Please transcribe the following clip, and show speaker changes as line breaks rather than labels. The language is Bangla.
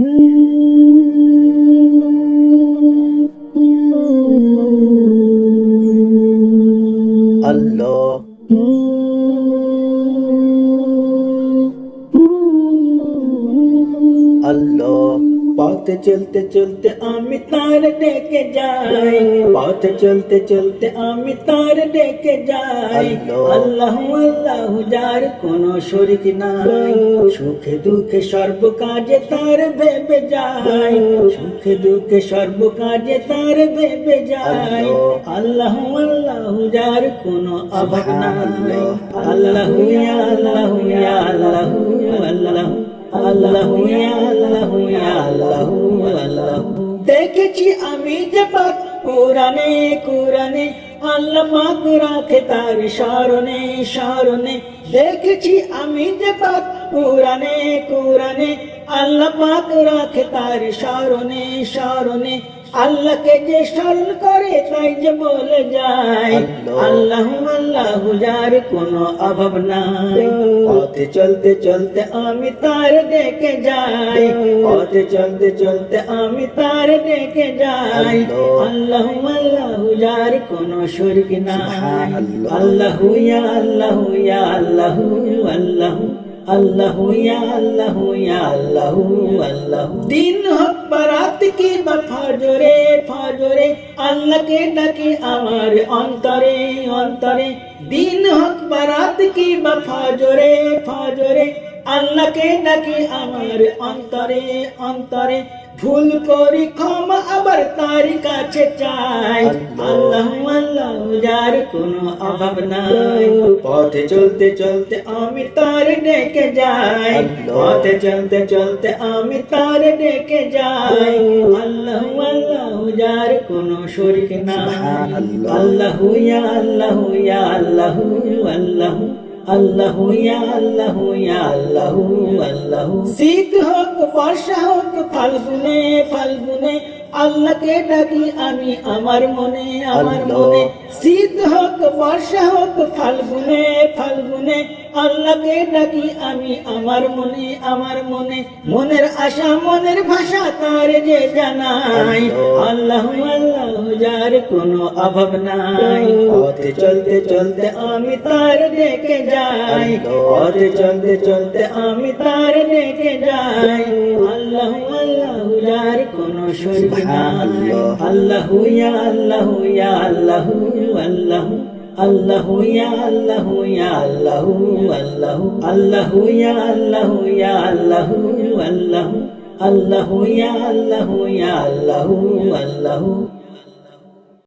আল্লাহ আল্লাহ
পথে চলতে চলতে আমি তার ডেকে যাই। পথে চলতে চলতে আমি তার ডেকে যাই। আল্লাহ। আল্লাহ যার কোন শরিক নাই। সুখে দুঃখে সর্ব কাজে তার ভেবে যাই। সুখে দুঃখে সর্ব কাজে তার ভেবে যাই। আল্লাহ। আল্লাহ যার কোন অভাব নাই। আল্লাহ দেখেছি আমি যে পাক কোরআনে কোরআনে, আল্লাহ পাক রাখে তার শরণে শরণে দেখেছি আমি যে পাক কোরআনে কোরআনে, আল্লাহ পাক রাখে তার শরণে স্মরণে। আল্লাহকে যে স্মরণ করে তাই যে বলে যায় আল্লাহ। আল্লাহ যার কোনো অভাব নাই। পথে চলতে চলতে আমি তার ডেকে যাই। পথে চলতে চলতে আমি তার ডেকে যাই। আল্লাহ। আল্লাহ যার কোনো শরিক নাই। আল্লাহ ইয়া আল্লাহ ইয়া আল্লাহ আল্লাহ। আল্লাহ আল্লাহ আল্লাহ দিন হোক বা রাত কি বা ফজরে ফজরে, আল্লাহকে ডাকি আমার অন্তরে অন্তরে। দিন হোক বা রাত কি বা ফজরে ফজরে, আল্লাহকে ডাকি আমার অন্তরে অন্তরে। ভুল করি ক্ষমা আবার তার কাছে চাই। যার কোনো অভাব নাই। পথে চলতে চলতে আমি তার ডেকে যাই। পথে চলতে চলতে আমি তার ডেকে যাই। আল্লাহ আল্লাহ যার কোনো শরিক নাই। আল্লাহ ইয়া আল্লাহ ইয়া আল্লাহ আল্লাহ আল্লাহ ইয়া আল্লাহ ইয়া আল্লাহ আল্লাহ। শীত হোক বর্ষা হোক ফাল্গুনে ফাল্গুনে আল্লাহকে ডাকি আমি আমার মনে আমার মনে। শীত হোক বর্ষা হোক ফাল্গুনে ফাল্গুনে। আল্লাহকে ডাকি আমি আমার মনে আমার মনে। মনের আশা মনের ভাষা তার যে জানাই। আল্লাহ। আল্লাহ যার কোনো অভাব নাই। পথে চলতে চলতে আমি তার ডেকে যাই। পথে চলতে চলতে আমি তার ডেকে যাই। আল্লাহ আল্লাহ যার কোনো শরীর নাই আল্লাহ ইয়া আল্লাহু ইয়া আল্লাহু আল্লাহু। আল্লাহু ইয়া আল্লাহু ইয়া আল্লাহু আল্লাহু। আল্লাহু ইয়া আল্লাহু ইয়া আল্লাহু আল্লাহু। আল্লাহু ইয়া আল্লাহু ইয়া আল্লাহু আল্লাহ।